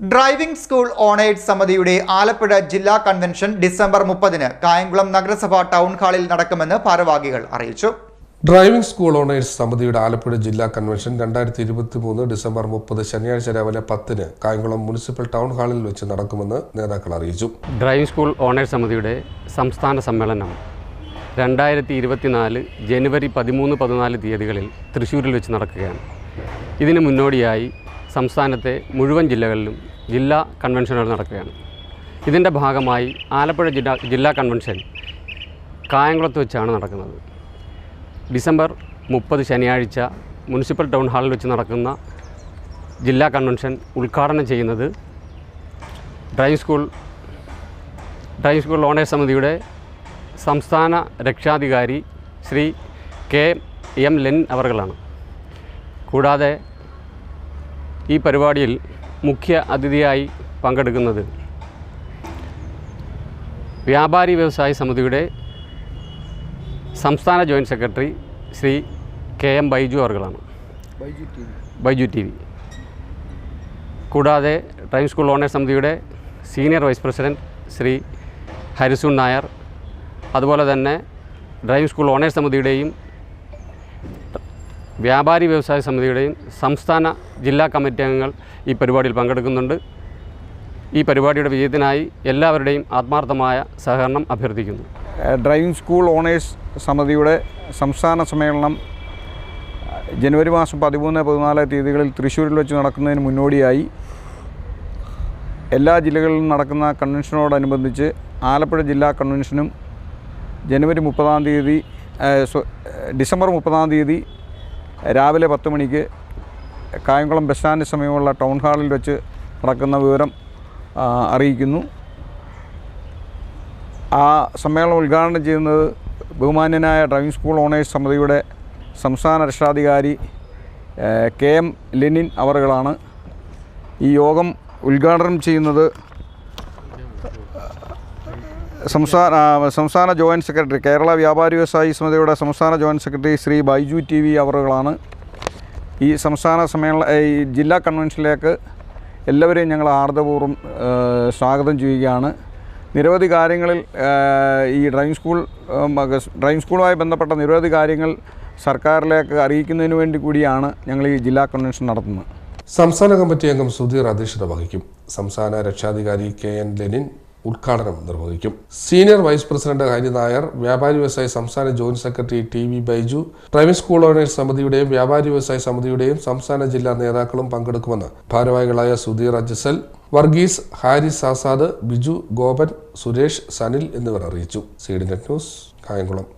Driving school owners സമിതിയുടെ ആലപ്പുഴ ജില്ലാ convention December മുപ്പതിന് കായംകുളം നഗരസഭ ടൗൺ ഹാളിൽ നടക്കുമെന്ന് ഭാരവാഹികൾ അറിയിച്ചു. ഡ്രൈവിംഗ് സ്കൂൾ ഓണേഴ്സ് സമിതിയുടെ ആലപ്പുഴ ജില്ലാ കൺവെൻഷൻ രണ്ടായിരത്തി ഇരുപത്തി മൂന്ന് ഡിസംബർ മുപ്പത് ശനിയാഴ്ച രാവിലെ പത്തിന് കായംകുളം മുനിസിപ്പൽ ടൗൺ ഹാളിൽ വെച്ച് നടക്കുമെന്ന് നേതാക്കൾ അറിയിച്ചു. ഡ്രൈവിംഗ് സ്കൂൾ ഓണേഴ്സ് സമിതിയുടെ സംസ്ഥാന സമ്മേളനം രണ്ടായിരത്തി ഇരുപത്തിനാല് ജനുവരി പതിമൂന്ന് പതിനാല് തീയതികളിൽ തൃശ്ശൂരിൽ വെച്ച് നടക്കുകയാണ്. ഇതിന് മുന്നോടിയായി സംസ്ഥാനത്തെ മുഴുവൻ ജില്ലകളിലും ജില്ലാ കൺവെൻഷനുകൾ നടക്കുകയാണ്. ഇതിന്റെ ഭാഗമായി ആലപ്പുഴ ജില്ലാ ജില്ലാ കൺവെൻഷൻ കായംകുളത്ത് വെച്ചാണ് നടക്കുന്നത്. ഡിസംബർ മുപ്പത് ശനിയാഴ്ച മുനിസിപ്പൽ ടൗൺ ഹാളിൽ വെച്ച് നടക്കുന്ന ജില്ലാ കൺവെൻഷൻ ഉദ്ഘാടനം ചെയ്യുന്നത് driving school driving school owners സമിതിയുടെ സംസ്ഥാന രക്ഷാധികാരി ശ്രീ കെ എം ലെൻ അവർകളാണ് കൂടാതെ ഈ പരിപാടിയിൽ മുഖ്യ അതിഥിയായി പങ്കെടുക്കുന്നത് വ്യാപാരി വ്യവസായ സമിതിയുടെ സംസ്ഥാന joint secretary Shri K M Baiju അവർകളാണ്. Baiju T V. കൂടാതെ ഡ്രൈവിംഗ് സ്കൂൾ ഓണേഴ്സ് സമിതിയുടെ senior vice president Shri Harisun Nair അതുപോലെ തന്നെ ഡ്രൈവിംഗ് സ്കൂൾ ഓണേഴ്സ് സമിതിയുടെയും വ്യാപാരി വ്യവസായ സമിതിയുടെയും സംസ്ഥാന ജില്ലാ കമ്മിറ്റി അംഗങ്ങൾ ഈ പരിപാടിയിൽ പങ്കെടുക്കുന്നുണ്ട്. ഈ പരിപാടിയുടെ വിജയത്തിനായി എല്ലാവരുടെയും ആത്മാർത്ഥമായ സഹകരണം അഭ്യർത്ഥിക്കുന്നു. ഡ്രൈവിംഗ് സ്കൂൾ ഓണേഴ്സ് സമിതിയുടെ സംസ്ഥാന സമ്മേളനം ജനുവരി മാസം പതിമൂന്ന് പതിനാല് തീയതികളിൽ തൃശ്ശൂരിൽ വെച്ച് നടക്കുന്നതിന് മുന്നോടിയായി എല്ലാ ജില്ലകളിലും നടക്കുന്ന കൺവെൻഷനോടനുബന്ധിച്ച് ആലപ്പുഴ ജില്ലാ കൺവെൻഷനും ജനുവരി മുപ്പതാം തീയതി ഡിസംബർ മുപ്പതാം തീയതി രാവിലെ പത്ത് മണിക്ക് കായംകുളം ബസ് സ്റ്റാൻഡിന് സമയമുള്ള ടൗൺ ഹാളിൽ വെച്ച് നടക്കുന്ന വിവരം അറിയിക്കുന്നു. ആ സമ്മേളനം ഉദ്ഘാടനം ചെയ്യുന്നത് ബഹുമാന്യനായ ഡ്രൈവിംഗ് സ്കൂൾ ഓണേഴ്സ് സമിതിയുടെ സംസ്ഥാന രക്ഷാധികാരി കെ എം ലെനിൻ അവറുകളാണ്. ഈ യോഗം ഉദ്ഘാടനം ചെയ്യുന്നത് സംസ്ഥാന സംസ്ഥാന ജോയിന്റ് സെക്രട്ടറി കേരള വ്യാപാരി വ്യവസായി സമിതിയുടെ സംസ്ഥാന joint secretary Shri Baiju T V അവറുകളാണ്. ഈ സംസ്ഥാന സമ്മേളന ഈ ജില്ലാ കൺവെൻഷനിലേക്ക് എല്ലാവരെയും ഞങ്ങൾ ആർദ്രപൂർവം സ്വാഗതം ചെയ്യുകയാണ്. നിരവധി കാര്യങ്ങളിൽ ഈ ഡ്രൈവിംഗ് സ്കൂൾ ഡ്രൈവിംഗ് സ്കൂളുമായി ബന്ധപ്പെട്ട നിരവധി കാര്യങ്ങൾ സർക്കാരിലേക്ക് അറിയിക്കുന്നതിന് വേണ്ടി കൂടിയാണ് ഞങ്ങൾ ഈ ജില്ലാ കൺവെൻഷൻ നടത്തുന്നത്. സംസ്ഥാന കമ്മിറ്റി അംഗം സുധീർ അധ്യക്ഷത വഹിക്കും. സംസ്ഥാന രക്ഷാധികാരി കെ എൻ ലെനിൻ ഉദ്ഘാടനം നിർവഹിക്കും. Senior vice president Hari Nair വ്യാപാരി വ്യവസായ സംസ്ഥാന joint secretary T V Baiju private school owners സമിതിയുടെയും വ്യാപാരി വ്യവസായ സമിതിയുടെയും സംസ്ഥാന ജില്ലാ നേതാക്കളും പങ്കെടുക്കുമെന്ന് ഭാരവാഹികളായ സുധീർ അജസൽ വർഗീസ് ഹാരിസ് ആസാദ് ബിജു ഗോപൻ സുരേഷ് സനിൽ എന്നിവർ അറിയിച്ചു. സീഡിനെറ്റ് ന്യൂസ് കായംകുളം.